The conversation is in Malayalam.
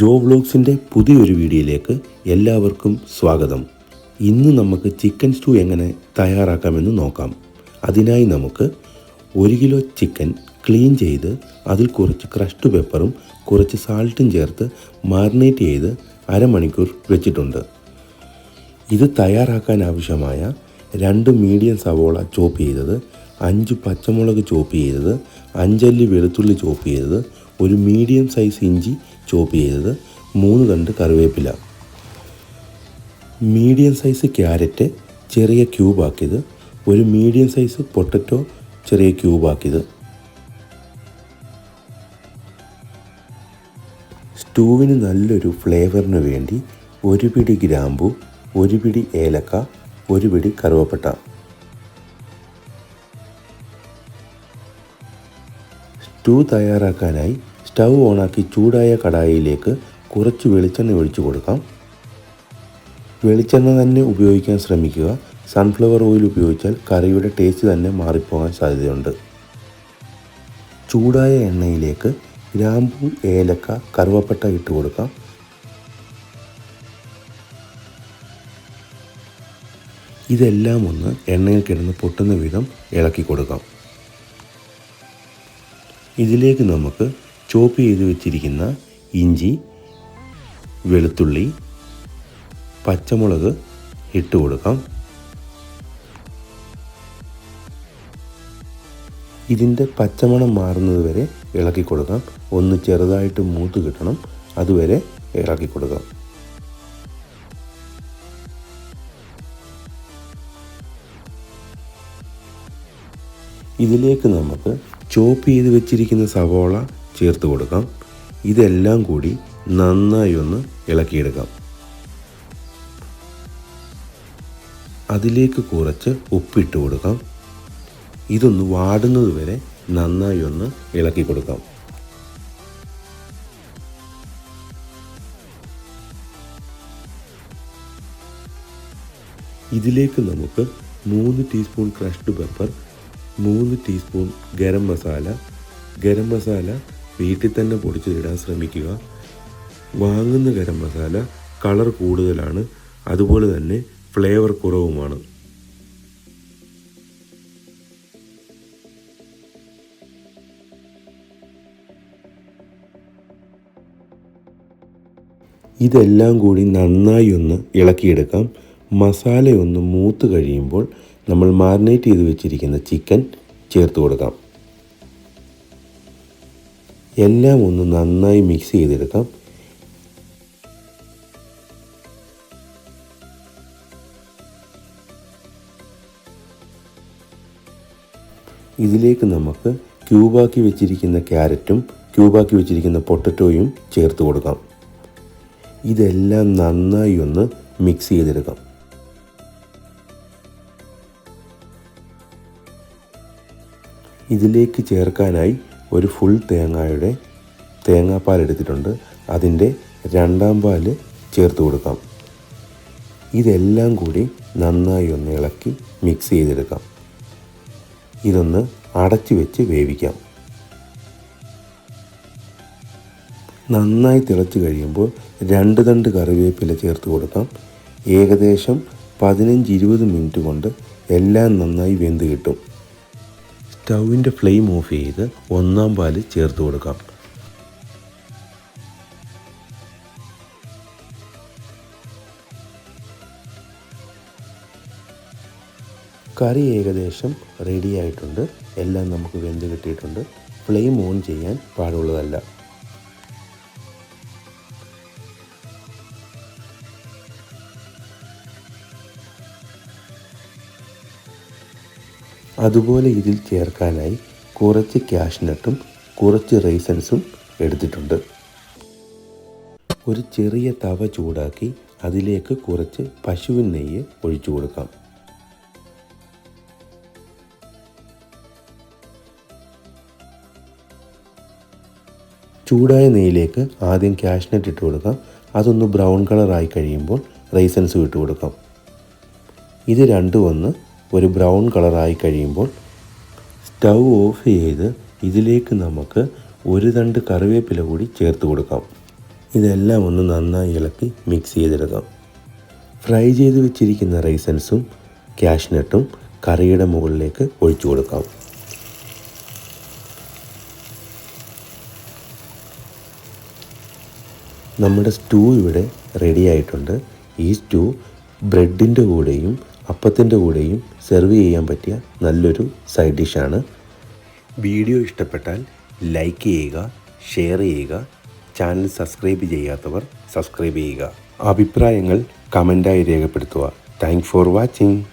ജോ വ്ലോഗ്സിന്റെ പുതിയൊരു വീഡിയോയിലേക്ക് എല്ലാവർക്കും സ്വാഗതം. ഇന്ന് നമുക്ക് ചിക്കൻ സ്റ്റൂ എങ്ങനെ തയ്യാറാക്കാമെന്ന് നോക്കാം. അതിനായി നമുക്ക് ഒരു കിലോ ചിക്കൻ ക്ലീൻ ചെയ്ത് അതിൽ കുറച്ച് ക്രഷ്ഡ് പെപ്പറും കുറച്ച് സാൾട്ടും ചേർത്ത് മാറിനേറ്റ് ചെയ്ത് അരമണിക്കൂർ വെച്ചിട്ടുണ്ട്. ഇത് തയ്യാറാക്കാൻ ആവശ്യമായ രണ്ട് മീഡിയം സവോള ചോപ്പ് ചെയ്തത് അഞ്ച് പച്ചമുളക് ചോപ്പ് ചെയ്തത് അഞ്ചല്ലി വെളുത്തുള്ളി ചോപ്പ് ചെയ്തത് ഒരു മീഡിയം സൈസ് ഇഞ്ചി ചോപ്പ് ചെയ്തത് മൂന്ന് തണ്ട് കറിവേപ്പില. മീഡിയം സൈസ് ക്യാരറ്റ് ചെറിയ ക്യൂബാക്കിയത് ഒരു മീഡിയം സൈസ് പൊട്ടറ്റോ ചെറിയ ക്യൂബാക്കിയത് സ്റ്റൂവിന് നല്ലൊരു ഫ്ലേവറിന് വേണ്ടി ഒരു പിടി ഗ്രാമ്പു ഒരു പിടി ഏലക്ക ഒരു പിടി കറുവപ്പട്ട. സ്റ്റൂ തയ്യാറാക്കാനായി സ്റ്റൗ ഓണാക്കി ചൂടായ കടായിലേക്ക് കുറച്ച് വെളിച്ചെണ്ണ ഒഴിച്ചു കൊടുക്കാം. വെളിച്ചെണ്ണ തന്നെ ഉപയോഗിക്കാൻ ശ്രമിക്കുക. സൺഫ്ലവർ ഓയിൽ ഉപയോഗിച്ചാൽ കറിയുടെ ടേസ്റ്റ് തന്നെ മാറിപ്പോകാൻ സാധ്യതയുണ്ട്. ചൂടായ എണ്ണയിലേക്ക് ഗ്രാമ്പൂ ഏലക്ക കറുവപ്പട്ട ഇട്ട് കൊടുക്കാം. ഇതെല്ലാം ഒന്ന് എണ്ണയിൽ കിടന്ന് പൊട്ടുന്ന വിധം ഇളക്കി കൊടുക്കാം. ഇതിലേക്ക് നമുക്ക് ചോപ്പ് ചെയ്ത് വെച്ചിരിക്കുന്ന ഇഞ്ചി വെളുത്തുള്ളി പച്ചമുളക് ഇട്ട് കൊടുക്കാം. ഇതിന്റെ പച്ചമണം മാറുന്നത് വരെ ഇളക്കി കൊടുക്കാം. ഒന്ന് ചെറുതായിട്ട് മൂത്ത് കിട്ടണം അതുവരെ ഇളക്കി കൊടുക്കാം. ഇതിലേക്ക് നമുക്ക് ചോപ്പ് ചെയ്ത് വെച്ചിരിക്കുന്ന സവോള ചേർത്ത് കൊടുക്കാം. ഇതെല്ലാം കൂടി നന്നായി ഒന്ന് ഇളക്കിയെടുക്കാം. അതിലേക്ക് കുറച്ച് ഉപ്പിട്ട് കൊടുക്കാം. ഇതൊന്ന് വാടുന്നത് വരെ നന്നായി ഒന്ന് ഇളക്കി കൊടുക്കാം. ഇതിലേക്ക് നമുക്ക് മൂന്ന് ടീസ്പൂൺ ക്രഷ്ഡ് പെപ്പർ മൂന്ന് ടീസ്പൂൺ ഗരം മസാല. ഗരം മസാല വീട്ടിൽ തന്നെ പൊടിച്ചിടാൻ ശ്രമിക്കുക. വാങ്ങുന്ന ഗരം മസാല കളർ കൂടുതലാണ്. അതുപോലെ തന്നെ ഫ്ലേവർ കുറവുമാണ്. ഇതെല്ലാം കൂടി നന്നായി ഒന്ന് ഇളക്കിയെടുക്കാം. മസാലയൊന്ന് മൂത്ത് കഴിയുമ്പോൾ നമ്മൾ മാരിനേറ്റ് ചെയ്ത് വെച്ചിരിക്കുന്ന ചിക്കൻ ചേർത്ത് കൊടുക്കാം. എല്ലാം ഒന്ന് നന്നായി മിക്സ് ചെയ്തെടുക്കാം. ഇതിലേക്ക് നമുക്ക് ക്യൂബാക്കി വെച്ചിരിക്കുന്ന ക്യാരറ്റും ക്യൂബാക്കി വെച്ചിരിക്കുന്ന പൊട്ടറ്റോയും ചേർത്ത് കൊടുക്കാം. ഇതെല്ലാം നന്നായി ഒന്ന് മിക്സ് ചെയ്തെടുക്കാം. ഇതിലേക്ക് ചേർക്കാനായി ഒരു ഫുൾ തേങ്ങയുടെ തേങ്ങാപ്പാൽ എടുത്തിട്ടുണ്ട്. അതിന്റെ രണ്ടാം പാൽ ചേർത്ത് കൊടുക്കാം. ഇതെല്ലാം കൂടി നന്നായി ഒന്ന് ഇളക്കി മിക്സ് ചെയ്തെടുക്കാം. ഇതൊന്ന് അടച്ചു വെച്ച് വേവിക്കാം. നന്നായി തിളച്ച് കഴിയുമ്പോൾ രണ്ട് തണ്ട് കറിവേപ്പില ചേർത്ത് കൊടുക്കാം. ഏകദേശം പതിനഞ്ച് ഇരുപത് മിനിറ്റ് കൊണ്ട് എല്ലാം നന്നായി വെന്ത് കിട്ടും. സ്റ്റൗവിന്റെ ഫ്ലെയിം ഓഫ് ചെയ്ത് ഒന്നാം പാൽ ചേർത്ത് കൊടുക്കാം. കറി ഏകദേശം റെഡി ആയിട്ടുണ്ട്. എല്ലാം നമുക്ക് വെന്ത് കിട്ടിയിട്ടുണ്ട്. ഫ്ലെയിം ഓൺ ചെയ്യാൻ പാടുള്ളതല്ല. അതുപോലെ ഇതിൽ ചേർക്കാനായി കുറച്ച് ക്യാഷ്നട്ടും കുറച്ച് റൈസൻസും എടുത്തിട്ടുണ്ട്. ഒരു ചെറിയ തവ ചൂടാക്കി അതിലേക്ക് കുറച്ച് പശുവിൻ നെയ്യ് ഒഴിച്ചു കൊടുക്കാം. ചൂടായ നെയ്യിലേക്ക് ആദ്യം ക്യാഷ്നട്ട് ഇട്ട് കൊടുക്കാം. അതൊന്ന് ബ്രൗൺ കളറായി കഴിയുമ്പോൾ റൈസൻസ് ഇട്ട് കൊടുക്കാം. ഇത് രണ്ടും ഒന്ന് ഒരു ബ്രൗൺ കളറായി കഴിയുമ്പോൾ സ്റ്റൗ ഓഫ് ചെയ്ത് ഇതിലേക്ക് നമുക്ക് ഒരു തണ്ട് കറിവേപ്പില കൂടി ചേർത്ത് കൊടുക്കാം. ഇതെല്ലാം ഒന്ന് നന്നായി ഇളക്കി മിക്സ് ചെയ്തെടുക്കാം. ഫ്രൈ ചെയ്ത് വെച്ചിരിക്കുന്ന റൈസൻസും കാഷ്നട്ടും കറിയുടെ മുകളിലേക്ക് ഒഴിച്ചു കൊടുക്കാം. നമ്മുടെ സ്റ്റൂ ഇവിടെ റെഡി ആയിട്ടുണ്ട്. ഈ സ്റ്റൂ ബ്രെഡിന്റെ കൂടെയും അപ്പത്തിന്റെ കൂടെയും സെർവ് ചെയ്യാൻ പറ്റിയ നല്ലൊരു സൈഡ് ഡിഷാണ്. വീഡിയോ ഇഷ്ടപ്പെട്ടാൽ ലൈക്ക് ചെയ്യുക ഷെയർ ചെയ്യുക ചാനൽ സബ്സ്ക്രൈബ് ചെയ്യാത്തവർ സബ്സ്ക്രൈബ് ചെയ്യുക. അഭിപ്രായങ്ങൾ കമന്റായി രേഖപ്പെടുത്തുക. Thank for watching.